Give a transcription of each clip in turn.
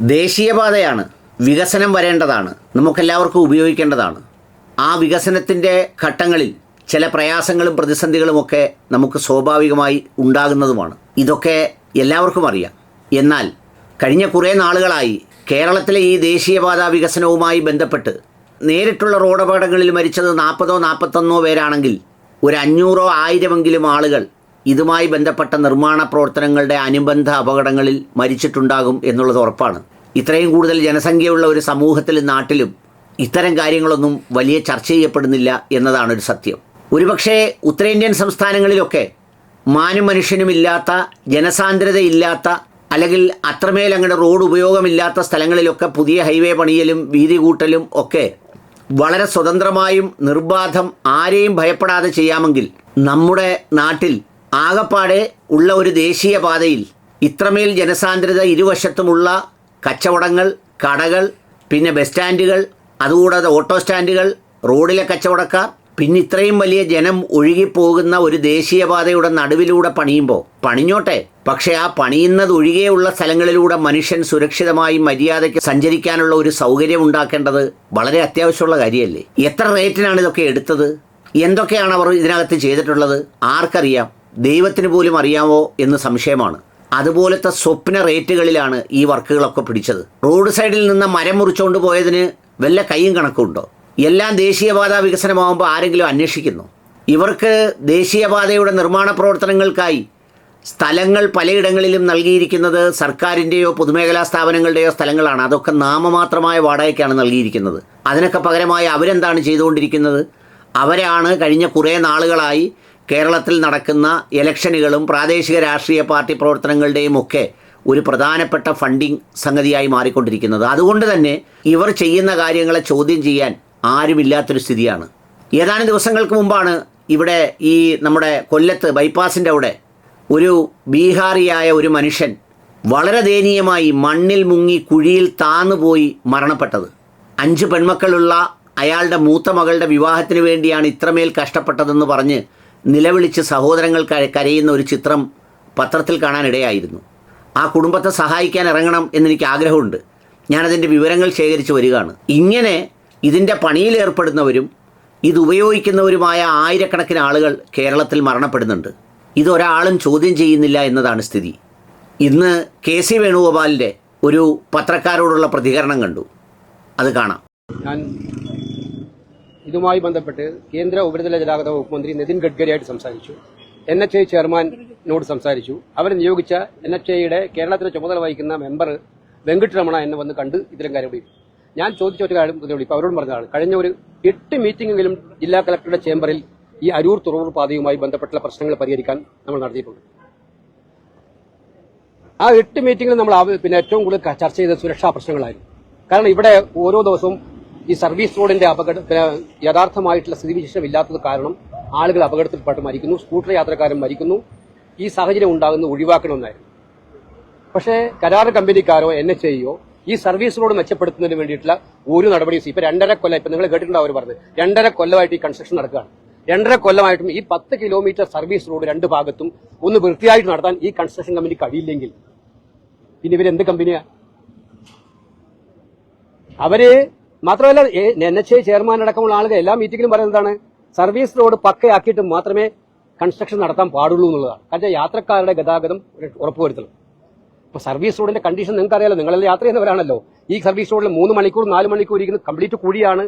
ദേശീയപാതയാണ് വികസനം വരേണ്ടതാണ്. നമുക്കെല്ലാവർക്കും ഉപയോഗിക്കേണ്ടതാണ്. ആ വികസനത്തിന്റെ ഘട്ടങ്ങളിൽ ചില പ്രയാസങ്ങളും പ്രതിസന്ധികളുമൊക്കെ നമുക്ക് സ്വാഭാവികമായി ഉണ്ടാകുന്നതുമാണ്. ഇതൊക്കെ എല്ലാവർക്കും അറിയാം. എന്നാൽ കഴിഞ്ഞ കുറേ നാളുകളായി കേരളത്തിലെ ഈ ദേശീയപാത വികസനവുമായി ബന്ധപ്പെട്ട് നേരിട്ടുള്ള റോഡപകടങ്ങളിൽ മരിച്ചത് നാൽപ്പതോ നാൽപ്പത്തൊന്നോ പേരാണെങ്കിൽ ഒരു അഞ്ഞൂറോ ആയിരമെങ്കിലും ആളുകൾ ഇതുമായി ബന്ധപ്പെട്ട നിർമ്മാണ പ്രവർത്തനങ്ങളുടെ അനുബന്ധ അപകടങ്ങളിൽ മരിച്ചിട്ടുണ്ടാകും എന്നുള്ളത് ഉറപ്പാണ്. ഇത്രയും കൂടുതൽ ജനസംഖ്യയുള്ള ഒരു സമൂഹത്തിലും നാട്ടിലും ഇത്തരം കാര്യങ്ങളൊന്നും വലിയ ചർച്ച ചെയ്യപ്പെടുന്നില്ല എന്നതാണ് ഒരു സത്യം. ഒരുപക്ഷേ ഉത്തരേന്ത്യൻ സംസ്ഥാനങ്ങളിലൊക്കെ മാനും മനുഷ്യനുമില്ലാത്ത ജനസാന്ദ്രതയില്ലാത്ത അല്ലെങ്കിൽ അത്രമേൽ അങ്ങനെ റോഡ് ഉപയോഗമില്ലാത്ത സ്ഥലങ്ങളിലൊക്കെ പുതിയ ഹൈവേ പണിയലും വീതി കൂട്ടലും ഒക്കെ വളരെ സ്വതന്ത്രമായും നിർബാധം ആരെയും ഭയപ്പെടാതെ ചെയ്യാമെങ്കിൽ നമ്മുടെ നാട്ടിൽ ആകപ്പാടെ ഉള്ള ഒരു ദേശീയ പാതയിൽ ഇത്രമേൽ ജനസാന്ദ്രത ഇരുവശത്തുമുള്ള കച്ചവടങ്ങൾ കടകൾ പിന്നെ ബസ് സ്റ്റാൻഡുകൾ അതുകൂടാതെ ഓട്ടോ സ്റ്റാൻഡുകൾ റോഡിലെ കച്ചവടക്കാർ പിന്നെ ഇത്രയും വലിയ ജനം ഒഴുകിപ്പോകുന്ന ഒരു ദേശീയപാതയുടെ നടുവിലൂടെ പണിയുമ്പോൾ പണിഞ്ഞോട്ടെ? പക്ഷേ ആ പണിയുന്നത് ഒഴികെയുള്ള സ്ഥലങ്ങളിലൂടെ മനുഷ്യൻ സുരക്ഷിതമായി മര്യാദയ്ക്ക് സഞ്ചരിക്കാനുള്ള ഒരു സൗകര്യം ഉണ്ടാക്കേണ്ടത് വളരെ അത്യാവശ്യമുള്ള കാര്യമല്ലേ? എത്ര റേറ്റിനാണ് ഇതൊക്കെ എടുത്തത്? എന്തൊക്കെയാണ് അവർ ഇതിനകത്ത് ചെയ്തിട്ടുള്ളത്? ആർക്കറിയാം. ദൈവത്തിന് പോലും അറിയാമോ എന്ന് സംശയമാണ്. അതുപോലത്തെ സ്വപ്ന റേറ്റുകളിലാണ് ഈ വർക്കുകളൊക്കെ പിടിച്ചത്. റോഡ് സൈഡിൽ നിന്ന് മരം മുറിച്ചുകൊണ്ട് പോയതിന് വല്ല കൈയും കണക്കുണ്ടോ എല്ലാം ദേശീയപാത വികസനമാകുമ്പോൾ ആരെങ്കിലും അന്വേഷിക്കുന്നു? ഇവർക്ക് ദേശീയപാതയുടെ നിർമ്മാണ പ്രവർത്തനങ്ങൾക്കായി സ്ഥലങ്ങൾ പലയിടങ്ങളിലും നൽകിയിരിക്കുന്നത് സർക്കാരിന്റെയോ പൊതുമേഖലാ സ്ഥാപനങ്ങളുടെയോ സ്ഥലങ്ങളാണ്. അതൊക്കെ നാമമാത്രമായ വാടകയ്ക്കാണ് നൽകിയിരിക്കുന്നത്. അതിനൊക്കെ പകരമായി അവരെന്താണ് ചെയ്തുകൊണ്ടിരിക്കുന്നത്? അവരാണ് കഴിഞ്ഞ കുറേ നാളുകളായി കേരളത്തിൽ നടക്കുന്ന ഇലക്ഷനുകളും പ്രാദേശിക രാഷ്ട്രീയ പാർട്ടി പ്രവർത്തനങ്ങളുടെയും ഒക്കെ ഒരു പ്രധാനപ്പെട്ട ഫണ്ടിങ് സംഗതിയായി മാറിക്കൊണ്ടിരിക്കുന്നത്. അതുകൊണ്ട് തന്നെ ഇവർ ചെയ്യുന്ന കാര്യങ്ങളെ ചോദ്യം ചെയ്യാൻ ആരുമില്ലാത്തൊരു സ്ഥിതിയാണ്. ഏതാനും ദിവസങ്ങൾക്ക് മുമ്പാണ് ഇവിടെ ഈ നമ്മുടെ കൊല്ലത്ത് ബൈപ്പാസിന്റെ അവിടെ ഒരു ബീഹാറിയായ ഒരു മനുഷ്യൻ വളരെ ദയനീയമായി മണ്ണിൽ മുങ്ങി കുഴിയിൽ താന്നുപോയി മരണപ്പെട്ടത്. അഞ്ച് പെൺമക്കളുള്ള അയാളുടെ മൂത്ത മകളുടെ വിവാഹത്തിന് വേണ്ടിയാണ് ഇത്രമേൽ കഷ്ടപ്പെട്ടതെന്ന് പറഞ്ഞ് നിലവിളിച്ച് സഹോദരങ്ങൾ കരയുന്ന ഒരു ചിത്രം പത്രത്തിൽ കാണാനിടയായിരുന്നു. ആ കുടുംബത്തെ സഹായിക്കാൻ ഇറങ്ങണം എന്നെനിക്ക് ആഗ്രഹമുണ്ട്. ഞാനതിന്റെ വിവരങ്ങൾ ശേഖരിച്ച് വരികയാണ്. ഇങ്ങനെ ഇതിന്റെ പണിയിലേർപ്പെടുന്നവരും ഇത് ഉപയോഗിക്കുന്നവരുമായ ആയിരക്കണക്കിന് ആളുകൾ കേരളത്തിൽ മരണപ്പെടുന്നുണ്ട്. ഇതൊരാളും ചോദ്യം ചെയ്യുന്നില്ല എന്നതാണ് സ്ഥിതി. ഇന്ന് കെ സി വേണുഗോപാലിന്റെ ഒരു പത്രക്കാരോടുള്ള പ്രതികരണം കണ്ടു. അത് കാണാം. ഞാൻ ഇതുമായി ബന്ധപ്പെട്ട് കേന്ദ്ര ഉപരിതല ഗതാഗത വകുപ്പ് മന്ത്രി നിതിൻ ഗഡ്കരിയായിട്ട് സംസാരിച്ചു. എൻ എച്ച് ഐ ചെയർമാനോട് സംസാരിച്ചു. അവർ നിയോഗിച്ച എൻ എച്ച് ഐയുടെ കേരളത്തിലെ ചുമതല വഹിക്കുന്ന മെമ്പർ വെങ്കിട്ടരമണ എന്നെ വന്ന് കണ്ട് ഇത്തരം കാര്യം വിളിച്ചു ഞാൻ ചോദിച്ച ഒരു കാര്യം ഇപ്പോൾ അവരോട് പറഞ്ഞതാണ് കഴിഞ്ഞ ഒരു എട്ട് മീറ്റിംഗെങ്കിലും ജില്ലാ കളക്ടറുടെ ചേംബറിൽ ഈ അരൂർ തുറവൂർ പാതയുമായി ബന്ധപ്പെട്ടുള്ള പ്രശ്നങ്ങൾ പരിഹരിക്കാൻ നമ്മൾ നടത്തിയിട്ടുണ്ട്. ആ എട്ട് മീറ്റിംഗിൽ നമ്മൾ പിന്നെ ഏറ്റവും കൂടുതൽ ചർച്ച ചെയ്ത സുരക്ഷാ പ്രശ്നങ്ങളായിരുന്നു. കാരണം ഇവിടെ ഓരോ ദിവസവും ഈ സർവീസ് റോഡിന്റെ അപകട യഥാർത്ഥമായിട്ടുള്ള സ്ഥിതിവിശേഷം ഇല്ലാത്തത് കാരണം ആളുകൾ അപകടത്തിൽപ്പെട്ട് മരിക്കുന്നു സ്കൂട്ടർ യാത്രക്കാരും മരിക്കുന്നു ഈ സാഹചര്യം ഉണ്ടാകുന്നത് ഒഴിവാക്കണമെന്നായിരുന്നു. പക്ഷേ കരാർ കമ്പനിക്കാരോ എൻ എച്ച് ഐയോ ഈ സർവീസ് റോഡ് മെച്ചപ്പെടുത്തുന്നതിന് വേണ്ടിയിട്ടുള്ള ഒരു നടപടിയും ഇപ്പൊ രണ്ടര കൊല്ലം ഇപ്പൊ നിങ്ങൾ കേട്ടിട്ടുണ്ടോ അവർ പറഞ്ഞത്? രണ്ടര കൊല്ലമായിട്ട് ഈ കൺസ്ട്രക്ഷൻ നടക്കുകയാണ്. രണ്ടര കൊല്ലമായിട്ടും ഈ പത്ത് കിലോമീറ്റർ സർവീസ് റോഡ് രണ്ട് ഭാഗത്തും ഒന്ന് വൃത്തിയായിട്ട് നടത്താൻ ഈ കൺസ്ട്രക്ഷൻ കമ്പനി കഴിയില്ലെങ്കിൽ പിന്നെ ഇവരെന്ത് കമ്പനിയാ അവർ മാത്രമല്ല എൻ എച്ച് ഐ ചെയർമാൻ അടക്കമുള്ള ആളുകൾ എല്ലാ മീറ്റിംഗിലും പറയുന്നതാണ് സർവീസ് റോഡ് പക്കയാക്കിയിട്ട് മാത്രമേ കൺസ്ട്രക്ഷൻ നടത്താൻ പാടുള്ളൂ എന്നുള്ളതാണ്. കാരണം യാത്രക്കാരുടെ ഗതാഗതം ഉറപ്പുവരുത്തണം. ഇപ്പൊ സർവീസ് റോഡിന്റെ കണ്ടീഷൻ നിങ്ങൾക്ക് അറിയാലോ നിങ്ങളെല്ലാം യാത്ര ചെയ്യുന്നവരാണല്ലോ. ഈ സർവീസ് റോഡിൽ മൂന്ന് മണിക്കൂർ നാല് മണിക്കൂർ ഇരിക്കുന്ന കംപ്ലീറ്റ് കുഴിയാണ്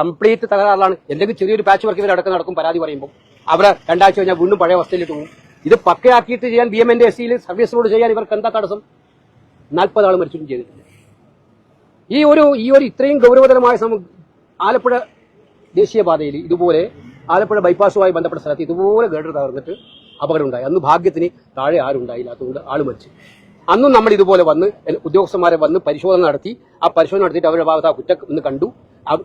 കംപ്ലീറ്റ് തകരാറിലാണ്. എന്തെങ്കിലും ചെറിയൊരു പാച്ച് വർക്ക് ഇവരെ അടക്കം നടക്കും പരാതി പറയുമ്പോൾ അവിടെ രണ്ടാഴ്ച കഴിഞ്ഞാൽ വീണ്ടും പഴയ അവസ്ഥയിലിട്ട് പോകും. ഇത് പക്കയാക്കിയിട്ട് ചെയ്യാൻ ബി എം എന്റെ എസ് സിയിൽ സർവീസ് റോഡ് ചെയ്യാൻ ഇവർക്ക് എന്താ തടസ്സം? നാൽപ്പത് മരിച്ചിട്ടും ചെയ്തിട്ടില്ല. ഈ ഒരു ഈ ഒരു ഇത്രയും ഗൗരവതരമായ ആലപ്പുഴ ദേശീയപാതയിൽ ഇതുപോലെ ആലപ്പുഴ ബൈപ്പാസുമായി ബന്ധപ്പെട്ട സ്ഥലത്ത് ഇതുപോലെ ഗഡർ തകർന്നിട്ട് അപകടം ഉണ്ടായി അന്ന് ഭാഗ്യത്തിന് താഴെ ആരും ഉണ്ടായില്ലാത്തതുകൊണ്ട് ആൾ മരിച്ചു. അന്നും നമ്മൾ ഇതുപോലെ വന്ന് ഉദ്യോഗസ്ഥന്മാരെ വന്ന് പരിശോധന നടത്തി. ആ പരിശോധന നടത്തിയിട്ട് അവരുടെ ഭാഗത്ത് ആ കുറ്റം ഒന്ന് കണ്ടു.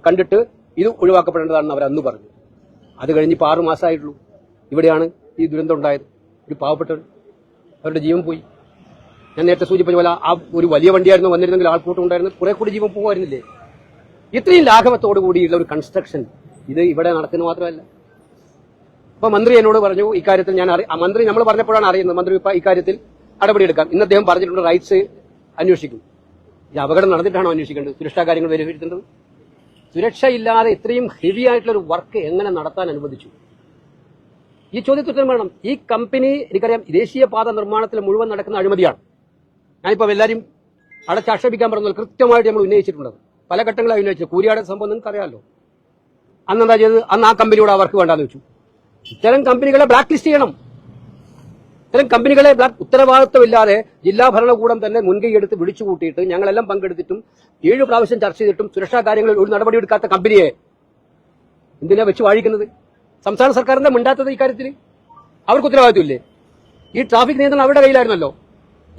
കണ്ടിട്ട് ഇത് ഒഴിവാക്കപ്പെടേണ്ടതാണെന്ന് അവർ അന്ന് പറഞ്ഞു. അത് കഴിഞ്ഞ് ഇപ്പോൾ ആറുമാസമായിട്ടുള്ളൂ ഇവിടെയാണ് ഈ ദുരന്തം ഉണ്ടായത്. ഒരു പാവപ്പെട്ടവർ അവരുടെ ജീവൻ പോയി. ഞാൻ നേരത്തെ സൂചിപ്പിച്ച പോലെ ആ ഒരു വലിയ വണ്ടിയായിരുന്നു വന്നിരുന്നെങ്കിൽ ആൾക്കൂട്ടം ഉണ്ടായിരുന്നു. കുറെ കൂടി ജീവൻ പോകുമായിരുന്നില്ലേ ഇത്രയും ലാഘവത്തോടു കൂടിയുള്ള ഒരു കൺസ്ട്രക്ഷൻ ഇത് ഇവിടെ നടക്കുന്നത് മാത്രമല്ല. അപ്പൊ മന്ത്രി എന്നോട് പറഞ്ഞു ഇക്കാര്യത്തിൽ ഞാൻ മന്ത്രി നമ്മൾ പറഞ്ഞപ്പോഴാണ് അറിയുന്നത്. മന്ത്രി ഇപ്പൊ ഇക്കാര്യത്തിൽ നടപടിയെടുക്കാം ഇന്ന് അദ്ദേഹം പറഞ്ഞിട്ടുണ്ട് റൈറ്റ്സ് അന്വേഷിക്കും. ഇത് അപകടം നടന്നിട്ടാണോ അന്വേഷിക്കേണ്ടത്? സുരക്ഷാ കാര്യങ്ങൾ വിലയിരുത്തേണ്ടത്? സുരക്ഷയില്ലാതെ ഇത്രയും ഹെവി ആയിട്ടുള്ള ഒരു വർക്ക് എങ്ങനെ നടത്താൻ അനുവദിച്ചു? ഈ ചോദ്യത്തിന് വേണം. ഈ കമ്പനി എനിക്കറിയാം ദേശീയപാത നിർമ്മാണത്തിൽ മുഴുവൻ നടക്കുന്ന അഴിമതിയാണ്. ഞാനിപ്പോൾ എല്ലാവരും അടച്ചാക്ഷേപിക്കാൻ പറഞ്ഞാൽ കൃത്യമായിട്ട് നമ്മൾ ഉന്നയിച്ചിട്ടുണ്ട് പല ഘട്ടങ്ങളായി ഉന്നയിച്ചത് കൂരിയാട് സംഭവം നിങ്ങൾക്ക് അറിയാമല്ലോ അന്ന് എന്താ ചെയ്തത്? അന്ന് ആ കമ്പനിയോട് അവർക്ക് വേണ്ടാന്ന് വെച്ചു. ഇത്തരം കമ്പനികളെ ബ്ലാക്ക് ലിസ്റ്റ് ചെയ്യണം. ഇത്തരം കമ്പനികളെ ബ്ലാക്ക് ഉത്തരവാദിത്വമില്ലാതെ ജില്ലാ ഭരണകൂടം തന്നെ മുൻകൈ എടുത്ത് വിളിച്ചു കൂട്ടിയിട്ട് ഞങ്ങളെല്ലാം പങ്കെടുത്തിട്ടും ഏഴ് പ്രാവശ്യം ചർച്ച ചെയ്തിട്ടും സുരക്ഷാ കാര്യങ്ങളിൽ ഒരു നടപടി എടുക്കാത്ത കമ്പനിയെ എന്തിനാ വെച്ച് വാഴിക്കുന്നത്? സംസ്ഥാന സർക്കാരിന്റെ മിണ്ടാത്തത് ഇക്കാര്യത്തിൽ അവർക്ക് ഉത്തരവാദിത്വമില്ലേ? ഈ ട്രാഫിക് നിയന്ത്രണം അവരുടെ കയ്യിലായിരുന്നല്ലോ.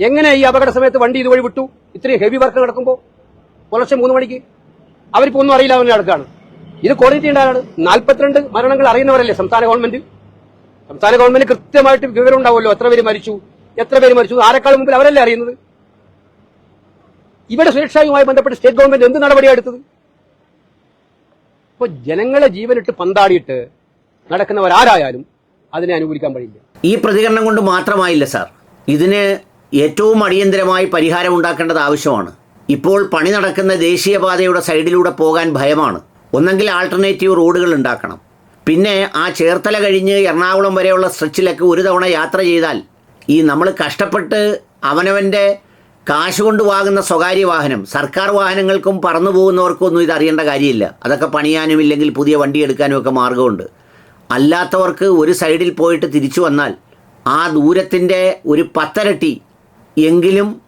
എങ്ങനെ ഈ അപകട സമയത്ത് വണ്ടി ഇതുവഴി വിട്ടു? ഇത്രയും ഹെവി വർക്ക് നടക്കുമ്പോൾ പുലർച്ചെ മൂന്ന് മണിക്ക്? അവരിപ്പോ ഒന്നും അറിയില്ല അവരുടെ അടുക്കാണ് ഇത് കോർഡിനേറ്റ് ഉണ്ടാകാണ് നാൽപ്പത്തിരണ്ട് മരണങ്ങൾ അറിയുന്നവരല്ലേ സംസ്ഥാന ഗവൺമെന്റ് സംസ്ഥാന ഗവൺമെന്റ് കൃത്യമായിട്ട് വിവരം ഉണ്ടാവുമല്ലോ. എത്ര പേര് മരിച്ചു? എത്ര പേര് മരിച്ചു? ആരെക്കാൾ മുമ്പിൽ അവരല്ലേ അറിയുന്നത്? ഇവിടെ സുരക്ഷയുമായി ബന്ധപ്പെട്ട് സ്റ്റേറ്റ് ഗവൺമെന്റ് എന്ത് നടപടിയാണ് എടുത്തത്? ഇപ്പോൾ ജനങ്ങളെ ജീവനിട്ട് പന്താടിയിട്ട് നടക്കുന്നവരാരായാലും അതിനെ അനുകൂലിക്കാൻ കഴിയില്ല ഈ പ്രതികരണം കൊണ്ട് മാത്രമായില്ല സാർ. ഇതിന് ഏറ്റവും അടിയന്തരമായി പരിഹാരം ഉണ്ടാക്കേണ്ടത് ആവശ്യമാണ്. ഇപ്പോൾ പണി നടക്കുന്ന ദേശീയപാതയുടെ സൈഡിലൂടെ പോകാൻ ഭയമാണ്. ഒന്നെങ്കിൽ ആൾട്ടർനേറ്റീവ് റോഡുകൾ ഉണ്ടാക്കണം. പിന്നെ ആ ചേർത്തല കഴിഞ്ഞ് എറണാകുളം വരെയുള്ള സ്ട്രെച്ചിലൊക്കെ ഒരു തവണ യാത്ര ചെയ്താൽ ഈ നമ്മൾ കഷ്ടപ്പെട്ട് അവനവന്റെ കാശ് കൊണ്ട് വാങ്ങുന്ന സ്വകാര്യ വാഹനം സർക്കാർ വാഹനങ്ങൾക്കും പറന്നു പോകുന്നവർക്കൊന്നും ഇത് അറിയേണ്ട കാര്യമില്ല. അതൊക്കെ പണിയാനും ഇല്ലെങ്കിൽ പുതിയ വണ്ടി എടുക്കാനും ഒക്കെ മാർഗമുണ്ട് അല്ലാത്തവർക്ക് ഒരു സൈഡിൽ പോയിട്ട് തിരിച്ചു വന്നാൽ ആ ദൂരത്തിന്റെ ഒരു പത്തരട്ടി എങ്കിലും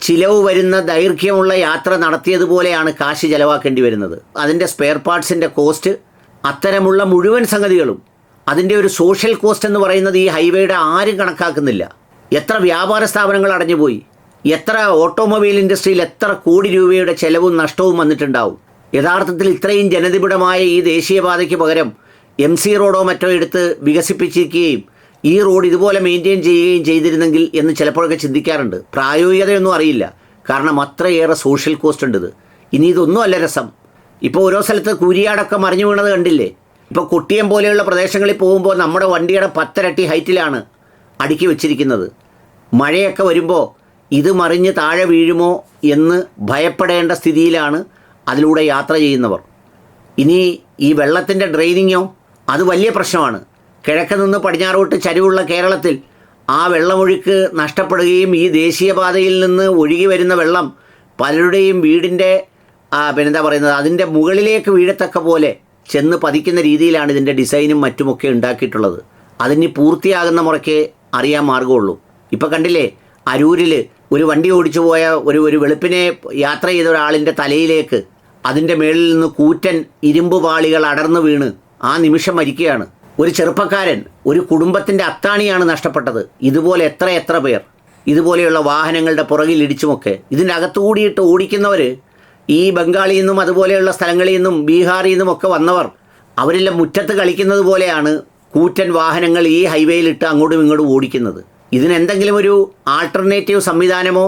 ചിലവ് വരുന്ന ദൈർഘ്യമുള്ള യാത്ര നടത്തിയതുപോലെയാണ് കാശ് ചെലവാക്കേണ്ടി വരുന്നത്. അതിന്റെ സ്പെയർ പാർട്സിന്റെ കോസ്റ്റ് അത്തരമുള്ള മുഴുവൻ സംഗതികളും അതിന്റെ ഒരു സോഷ്യൽ കോസ്റ്റ് എന്ന് പറയുന്നത് ഈ ഹൈവേയുടെ ആരും കണക്കാക്കുന്നില്ല. എത്ര വ്യാപാര സ്ഥാപനങ്ങൾ അടഞ്ഞുപോയി എത്ര ഓട്ടോമൊബൈൽ ഇൻഡസ്ട്രിയിൽ എത്ര കോടി രൂപയുടെ ചെലവും നഷ്ടവും വന്നിട്ടുണ്ടാവും. യഥാർത്ഥത്തിൽ ഇത്രയും ജനനിബിഡമായ ഈ ദേശീയപാതയ്ക്ക് പകരം എം സി റോഡോ മറ്റോ എടുത്ത് വികസിപ്പിച്ചിരിക്കുകയും ഈ റോഡ് ഇതുപോലെ മെയിന്റെയിൻ ചെയ്യുകയും ചെയ്തിരുന്നെങ്കിൽ എന്ന് ചിലപ്പോഴൊക്കെ ചിന്തിക്കാറുണ്ട്. പ്രായോഗികതയൊന്നും അറിയില്ല. കാരണം അത്രയേറെ സോഷ്യൽ കോസ്റ്റ് ഉണ്ട് ഇത്. ഇനി ഇതൊന്നും അല്ല രസം. ഇപ്പോൾ ഓരോ സ്ഥലത്ത് കുരിയാടൊക്കെ മറിഞ്ഞു വീണത് കണ്ടില്ലേ? ഇപ്പോൾ കുട്ടിയം പോലെയുള്ള പ്രദേശങ്ങളിൽ പോകുമ്പോൾ നമ്മുടെ വണ്ടിയുടെ പത്തരട്ടി ഹൈറ്റിലാണ് അടുക്കി വെച്ചിരിക്കുന്നത്. മഴയൊക്കെ വരുമ്പോൾ ഇത് മറിഞ്ഞ് താഴെ വീഴുമോ എന്ന് ഭയപ്പെടേണ്ട സ്ഥിതിയിലാണ് അതിലൂടെ യാത്ര ചെയ്യുന്നവർ. ഇനി ഈ വെള്ളത്തിന്റെ ഡ്രെയിനിങ്ങോ അത് വലിയ പ്രശ്നമാണ്. കിഴക്ക് നിന്ന് പടിഞ്ഞാറോട്ട് ചരിവുള്ള കേരളത്തിൽ ആ വെള്ളമൊഴുക്ക് നഷ്ടപ്പെടുകയും ഈ ദേശീയപാതയിൽ നിന്ന് ഒഴുകി വരുന്ന വെള്ളം പലരുടെയും വീടിന്റെ പിന്നെന്താ പറയുന്നത് അതിന്റെ മുകളിലേക്ക് വീഴത്തക്ക പോലെ ചെന്ന് പതിക്കുന്ന രീതിയിലാണ് ഇതിന്റെ ഡിസൈനും മറ്റുമൊക്കെ ഉണ്ടാക്കിയിട്ടുള്ളത്. അതിന് പൂർത്തിയാകുന്ന മുറയ്ക്ക് അറിയാൻ മാർഗമുള്ളൂ ഇപ്പം കണ്ടില്ലേ അരൂരിൽ ഒരു വണ്ടി ഓടിച്ചു പോയ ഒരു ഒരു വെളുപ്പിനെ യാത്ര ചെയ്ത ഒരാളിന്റെ തലയിലേക്ക് അതിന്റെ മേളിൽ നിന്ന് കൂറ്റൻ ഇരുമ്പ് പാളികൾ അടർന്നു വീണ് ആ നിമിഷം മരിക്കുകയാണ്. ഒരു ചെറുപ്പക്കാരൻ ഒരു കുടുംബത്തിന്റെ അത്താണിയാണ് നഷ്ടപ്പെട്ടത്. ഇതുപോലെ എത്ര എത്ര പേർ ഇതുപോലെയുള്ള വാഹനങ്ങളുടെ പുറകിൽ ഇടിച്ചുമൊക്കെ ഇതിന്റെ അകത്തു കൂടിയിട്ട് ഓടിക്കുന്നവർ ഈ ബംഗാളിൽ നിന്നും അതുപോലെയുള്ള സ്ഥലങ്ങളിൽ നിന്നും ബീഹാറിൽ നിന്നും ഒക്കെ വന്നവർ അവരെല്ലാം മുറ്റത്ത് കളിക്കുന്നത് പോലെയാണ് കൂറ്റൻ വാഹനങ്ങൾ ഈ ഹൈവേയിലിട്ട് അങ്ങോട്ടും ഇങ്ങോട്ടും ഓടിക്കുന്നത്. ഇതിനെന്തെങ്കിലും ഒരു ആൾട്ടർനേറ്റീവ് സംവിധാനമോ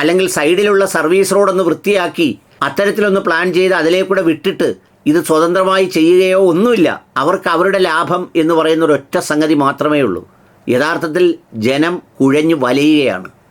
അല്ലെങ്കിൽ സൈഡിലുള്ള സർവീസ് റോഡൊന്ന് വൃത്തിയാക്കി അത്തരത്തിലൊന്ന് പ്ലാൻ ചെയ്ത് അതിലേക്കൂടെ വിട്ടിട്ട് ഇത് സ്വതന്ത്രമായി ചെയ്യുകയോ ഒന്നുമില്ല. അവർക്ക് അവരുടെ ലാഭം എന്ന് പറയുന്ന ഒരൊറ്റ സംഗതി മാത്രമേ ഉള്ളൂ യഥാർത്ഥത്തിൽ ജനം കുഴഞ്ഞു വലയുകയാണ്.